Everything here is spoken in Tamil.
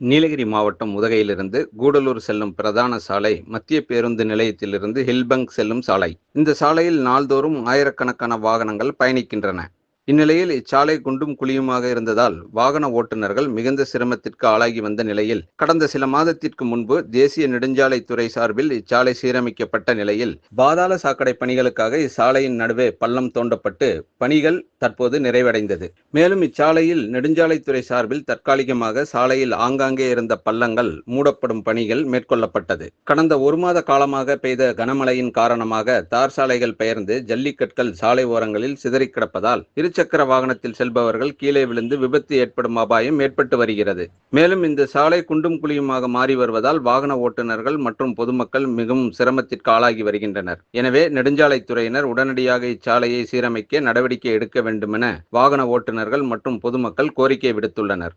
நீலகிரி மாவட்டம் உதகையிலிருந்து கூடலூர் செல்லும் பிரதான சாலை மத்திய பேருந்து நிலையத்திலிருந்து ஹில்பங்க் செல்லும் சாலை. இந்த சாலையில் நாள்தோறும் ஆயிரக்கணக்கான வாகனங்கள் பயணிக்கின்றன. இந்நிலையில் இச்சாலை குண்டும் குழியுமாக இருந்ததால் வாகன ஓட்டுநர்கள் மிகுந்த சிரமத்திற்கு ஆளாகி வந்த நிலையில் கடந்த சில மாதத்திற்கு முன்பு தேசிய நெடுஞ்சாலைத்துறை சார்பில் இச்சாலை சீரமைக்கப்பட்ட நிலையில் பாதாள சாக்கடை பணிகளுக்காக இச்சாலையின் நடுவே பள்ளம் தோண்டப்பட்டு பணிகள் தற்போது நிறைவடைந்தது. மேலும் இச்சாலையில் நெடுஞ்சாலைத்துறை சார்பில் தற்காலிகமாக சாலையில் ஆங்காங்கே இருந்த பள்ளங்கள் மூடப்படும் பணிகள் மேற்கொள்ளப்பட்டது. கடந்த ஒரு மாத காலமாக பெய்த கனமழையின் காரணமாக தார் சாலைகள் பெயர்ந்து ஜல்லிக்கற்கள் சாலை ஓரங்களில் சிதறி கிடப்பதால் இரு இருசக்கர வாகனத்தில் செல்பவர்கள் கீழே விழுந்து விபத்து ஏற்படும் அபாயம் ஏற்பட்டு வருகிறது. மேலும் இந்த சாலை குண்டும் குழியுமாக மாறி வருவதால் வாகன ஓட்டுநர்கள் மற்றும் பொதுமக்கள் மிகவும் சிரமத்திற்கு ஆளாகி வருகின்றனர். எனவே நெடுஞ்சாலைத்துறையினர் உடனடியாக இச்சாலையை சீரமைக்க நடவடிக்கை எடுக்க வேண்டுமென வாகன ஓட்டுநர்கள் மற்றும் பொதுமக்கள் கோரிக்கை விடுத்துள்ளனர்.